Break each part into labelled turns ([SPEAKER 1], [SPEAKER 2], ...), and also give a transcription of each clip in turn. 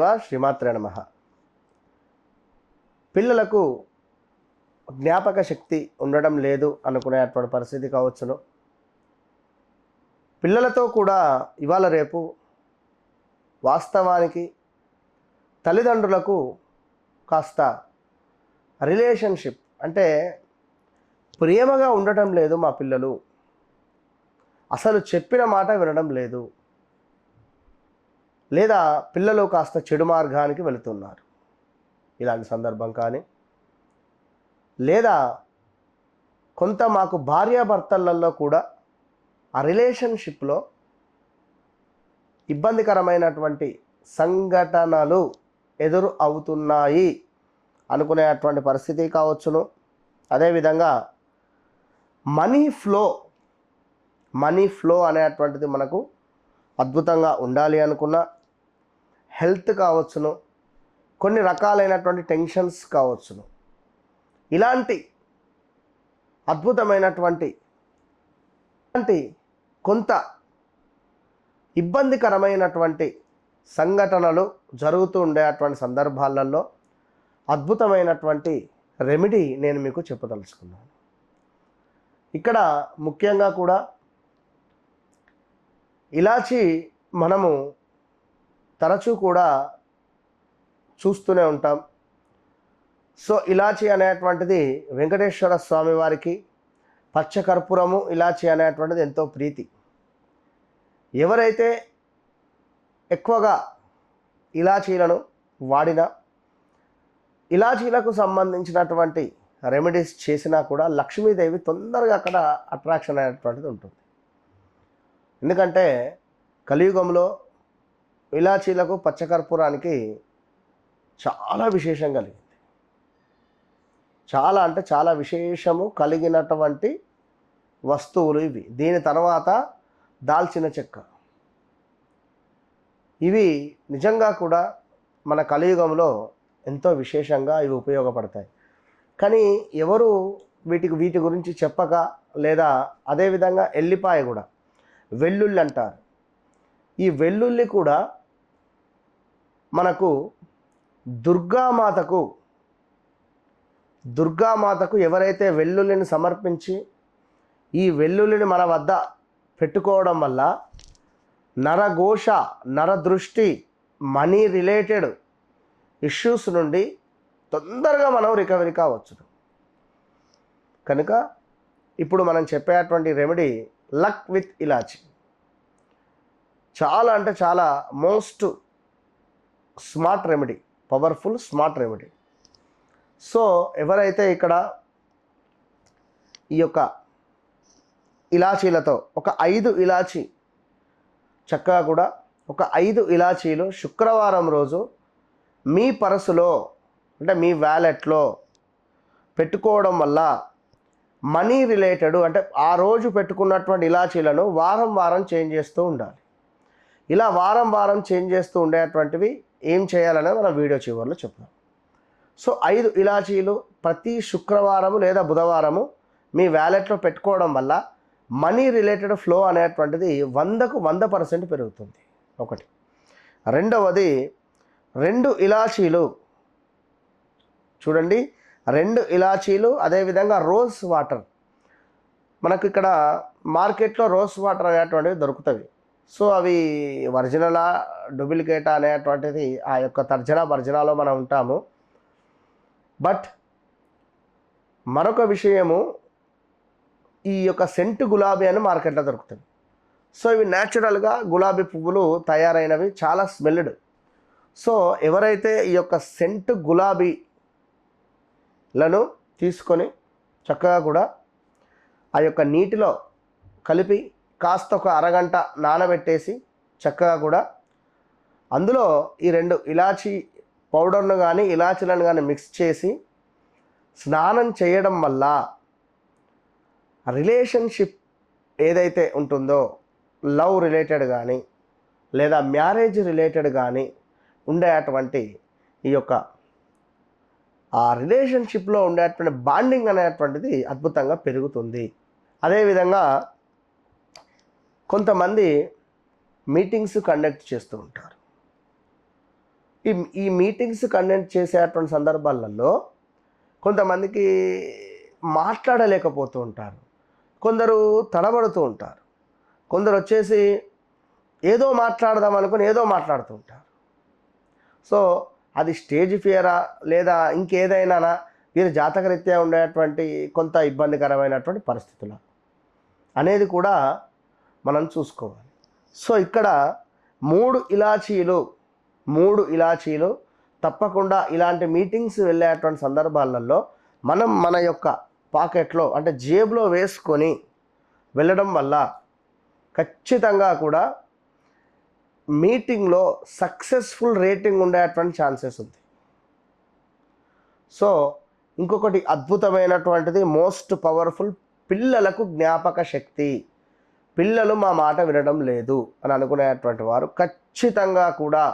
[SPEAKER 1] శ్రీమాత్రే నమ. పిల్లలకు జ్ఞాపక శక్తి ఉండడం లేదు అనుకునేటువంటి పరిస్థితి కావచ్చును. పిల్లలతో కూడా ఇవాళ రేపు వాస్తవానికి తల్లిదండ్రులకు కాస్త రిలేషన్షిప్ అంటే ప్రేమగా ఉండటం లేదు మా పిల్లలు. అసలు చెప్పిన మాట వినడం లేదు. లేదా పిల్లలు కాస్త చెడు మార్గానికి వెళుతున్నారు. ఇలాంటి సందర్భం కానీ లేదా కొంత మాకు భార్యాభర్తలలో కూడా ఆ రిలేషన్షిప్లో ఇబ్బందికరమైనటువంటి సంఘటనలు ఎదురు అవుతున్నాయి అనుకునేటువంటి పరిస్థితి కావచ్చును. అదేవిధంగా మనీ ఫ్లో మనీ ఫ్లో అనేటువంటిది మనకు అద్భుతంగా ఉండాలి అనుకున్న హెల్త్ కావచ్చును కొన్ని రకాలైనటువంటి టెన్షన్స్ కావచ్చును. ఇలాంటి అద్భుతమైనటువంటి ఇలాంటి కొంత ఇబ్బందికరమైనటువంటి సంఘటనలు జరుగుతూ ఉండేటువంటి సందర్భాలలో అద్భుతమైనటువంటి రెమెడీ నేను మీకు చెప్పదలుచుకున్నాను. ఇక్కడ ముఖ్యంగా కూడా ఇలాచి మనము తరచూ కూడా చూస్తూనే ఉంటాం. సో ఇలాచి అనేటువంటిది వెంకటేశ్వర స్వామి వారికి పచ్చకర్పూరము ఇలాచి అనేటువంటిది ఎంతో ప్రీతి. ఎవరైతే ఎక్కువగా ఇలాచీలను వాడినా ఇలాచీలకు సంబంధించినటువంటి రెమెడీస్ చేసినా కూడా లక్ష్మీదేవి తొందరగా అక్కడ అట్రాక్షన్ అనేటువంటిది ఉంటుంది. ఎందుకంటే కలియుగంలో ఇలాచీలకు పచ్చకర్పూరానికి చాలా విశేషం కలిగింది. చాలా అంటే చాలా విశేషము కలిగినటువంటి వస్తువులు ఇవి. దీని తర్వాత దాల్చిన చెక్క. ఇవి నిజంగా కూడా మన కలియుగంలో ఎంతో విశేషంగా ఇవి ఉపయోగపడతాయి. కానీ ఎవరు వీటికి వీటి గురించి చెప్పక లేదా అదేవిధంగా ఎల్లిపాయ కూడా వెల్లుల్లి అంటారు. ఈ వెల్లుల్లి కూడా మనకు దుర్గామాతకు దుర్గామాతకు ఎవరైతే వెల్లుల్లిని సమర్పించి ఈ వెల్లుల్లిని మన వద్ద పెట్టుకోవడం వల్ల నరఘోష నరదృష్టి మనీ రిలేటెడ్ ఇష్యూస్ నుండి తొందరగా మనం రికవరీ కావచ్చు. కనుక ఇప్పుడు మనం చెప్పేటువంటి రెమెడీ లక్ విత్ ఇలాచి. చాలా అంటే చాలా most smart remedy powerful smart remedy. So ఎవరైతే ఇక్కడ ఈ యొక్క ఇలాచీలతో ఒక ఐదు ఇలాచీ చక్కగా కూడా ఒక ఐదు ఇలాచీలు శుక్రవారం రోజు మీ పర్సులో అంటే మీ వ్యాలెట్లో పెట్టుకోవడం వల్ల మనీ రిలేటెడ్ అంటే ఆ రోజు పెట్టుకున్నటువంటి ఇలాచీలను వారం వారం చేంజ్ చేస్తూ ఉండాలి. ఇలా వారం వారం చేంజ్ చేస్తూ ఉండేటువంటివి ఏం చేయాలనేది మనం వీడియో చివరిలో చెప్తాం సో ఐదు ఇలాచీలు ప్రతి శుక్రవారము లేదా బుధవారము మీ వ్యాలెట్లో పెట్టుకోవడం వల్ల మనీ రిలేటెడ్ ఫ్లో అనేటువంటిది వందకు వంద పర్సెంట్ పెరుగుతుంది. ఒకటి. రెండవది రెండు ఇలాచీలు చూడండి రెండు ఇలాచీలు అదేవిధంగా రోజ్ వాటర్. మనకు ఇక్కడ మార్కెట్లో రోజ్ వాటర్ అనేటువంటివి దొరుకుతాయి సో అవి ఒరిజినలా డూప్లికేటా అనేటువంటిది ఆ యొక్క తర్జన వర్జనలో మనం ఉంటాము. బట్ మరొక విషయము ఈ యొక్క సెంటు గులాబీ అని మార్కెట్లో దొరుకుతుంది. సో ఇవి న్యాచురల్గా గులాబీ పువ్వులు తయారైనవి చాలా స్మెల్డ్. సో ఎవరైతే ఈ యొక్క సెంటు గులాబీలను తీసుకొని చక్కగా కూడా ఆ యొక్క నీటిలో కలిపి కాస్త ఒక అరగంట నానబెట్టేసి చక్కగా కూడా అందులో ఈ రెండు ఇలాచీ పౌడర్ను కానీ ఇలాచీలను కానీ మిక్స్ చేసి స్నానం చేయడం వల్ల రిలేషన్షిప్ ఏదైతే ఉంటుందో లవ్ రిలేటెడ్ కానీ లేదా మ్యారేజ్ రిలేటెడ్ కానీ ఉండేటువంటి ఈ యొక్క ఆ రిలేషన్షిప్లో ఉండేటువంటి బాండింగ్ అనేటువంటిది అద్భుతంగా పెరుగుతుంది. అదేవిధంగా కొంతమంది మీటింగ్స్ కండక్ట్ చేస్తూ ఉంటారు. ఈ ఈ మీటింగ్స్ కండక్ట్ చేసేటువంటి సందర్భాలలో కొంతమందికి మాట్లాడలేకపోతూ ఉంటారు. కొందరు తడబడుతూ ఉంటారు. కొందరు వచ్చేసి ఏదో మాట్లాడదాం అనుకుని ఏదో మాట్లాడుతూ ఉంటారు. సో అది స్టేజ్ ఫియరా లేదా ఇంకేదైనా వీరి జాతకరీత్యా ఉండేటువంటి కొంత ఇబ్బందికరమైనటువంటి పరిస్థితులు. అనేది కూడా మనం చూసుకోవాలి. సో ఇక్కడ మూడు ఇలాచీలు మూడు ఇలాచీలు తప్పకుండా ఇలాంటి మీటింగ్స్ వెళ్ళేటువంటి సందర్భాలలో మనం మన యొక్క పాకెట్లో అంటే జేబులో వేసుకొని వెళ్ళడం వల్ల ఖచ్చితంగా కూడా మీటింగ్లో సక్సెస్ఫుల్ రేటింగ్ ఉండేటువంటి ఛాన్సెస్ ఉంది సో ఇంకొకటి అద్భుతమైనటువంటిది మోస్ట్ పవర్ఫుల్ పిల్లలకు జ్ఞాపక శక్తి. పిల్లలు మా మాట వినడం లేదు అని అనుకునేటువంటి వారు ఖచ్చితంగా కూడా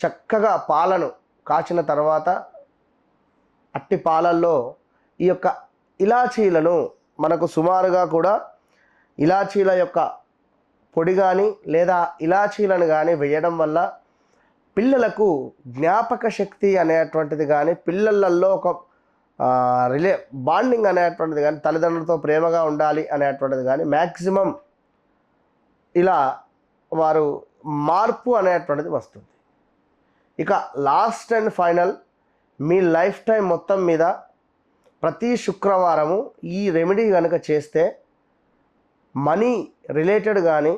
[SPEAKER 1] చక్కగా పాలను కాచిన తర్వాత అట్టి పాలల్లో ఈ యొక్క ఇలాచీలను మనకు సుమారుగా కూడా ఇలాచీల యొక్క పొడి కానీ లేదా ఇలాచీలను కానీ వేయడం వల్ల పిల్లలకు జ్ఞాపక శక్తి అనేటువంటిది కానీ పిల్లలలో ఒక రిలే బాండింగ్ అనేటువంటిది కానీ తల్లిదండ్రులతో ప్రేమగా ఉండాలి అనేటువంటిది కానీ మ్యాక్సిమం ఇలా వారు మార్పు అనేటువంటిది వస్తుంది. ఇక లాస్ట్ అండ్ ఫైనల్ మీ లైఫ్ టైం మొత్తం మీద ప్రతి శుక్రవారము ఈ రెమెడీ కనుక చేస్తే మనీ రిలేటెడ్ కానీ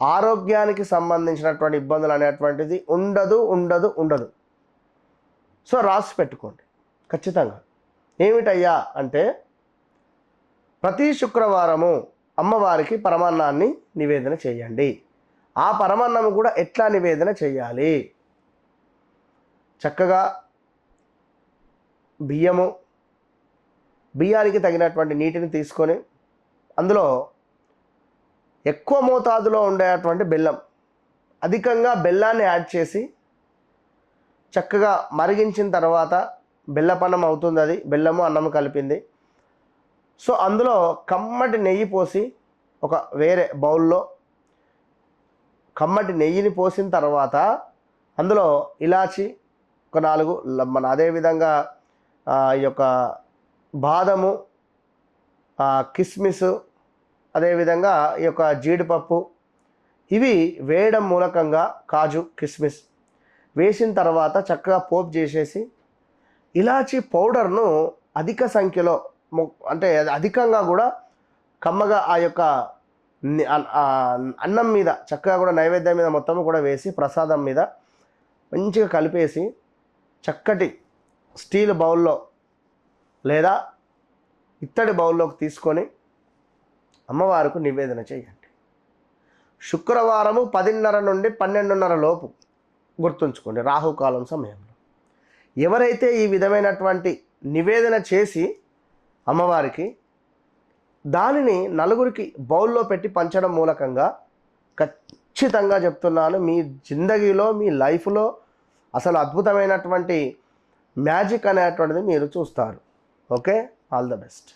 [SPEAKER 1] ఆరోగ్యానికి సంబంధించినటువంటి ఇబ్బందులు అనేటువంటిది ఉండదు ఉండదు ఉండదు. సో రాసి పెట్టుకోండి. ఖచ్చితంగా. ఏమిటయ్యా అంటే ప్రతి శుక్రవారము అమ్మవారికి పరమాన్నాన్ని నివేదన చేయండి. ఆ పరమాన్నం కూడా ఎట్లా నివేదన చేయాలి? చక్కగా బియ్యము బియ్యానికి తగినటువంటి నీటిని తీసుకొని అందులో ఎక్కువ మోతాదులో ఉండేటువంటి బెల్లం అధికంగా బెల్లాన్ని యాడ్ చేసి చక్కగా మరిగించిన తర్వాత బెల్లపన్నం అవుతుంది అది బెల్లము అన్నము కలిపింది. సో అందులో కమ్మటి నెయ్యి పోసి ఒక వేరే బౌల్లో కమ్మటి నెయ్యిని పోసిన తర్వాత అందులో ఇలాచి ఒక నాలుగు మన అదేవిధంగా ఆ, ఈ యొక్క బాదము కిస్మిస్ అదేవిధంగా ఈ యొక్క జీడిపప్పు ఇవి వేయడం మూలకంగా కాజు కిస్మిస్ వేసిన తర్వాత చక్కగా పోపు చేసేసి ఇలాచీ పౌడర్ను అధిక సంఖ్యలో అంటే అది అధికంగా కూడా కమ్మగా ఆ యొక్క అన్నం మీద చక్కగా కూడా నైవేద్యం మీద మొత్తం కూడా వేసి ప్రసాదం మీద మంచిగా కలిపేసి చక్కటి స్టీల్ బౌల్లో లేదా ఇత్తడి బౌల్లోకి తీసుకొని అమ్మవారికి నివేదన చేయండి. శుక్రవారము పదిన్నర నుండి పన్నెండున్నర లోపు గుర్తుంచుకోండి రాహుకాలం సమయంలో. ఎవరైతే ఈ విధమైనటువంటి నివేదన చేసి అమ్మవారికి దానిని నలుగురికి బౌల్లో పెట్టి పంచడం మూలకంగా ఖచ్చితంగా చెప్తున్నాను మీ జిందగీలో మీ లైఫ్లో అసలు అద్భుతమైనటువంటి మ్యాజిక్ అనేటువంటిది మీరు చూస్తారు. ఓకే? All the best.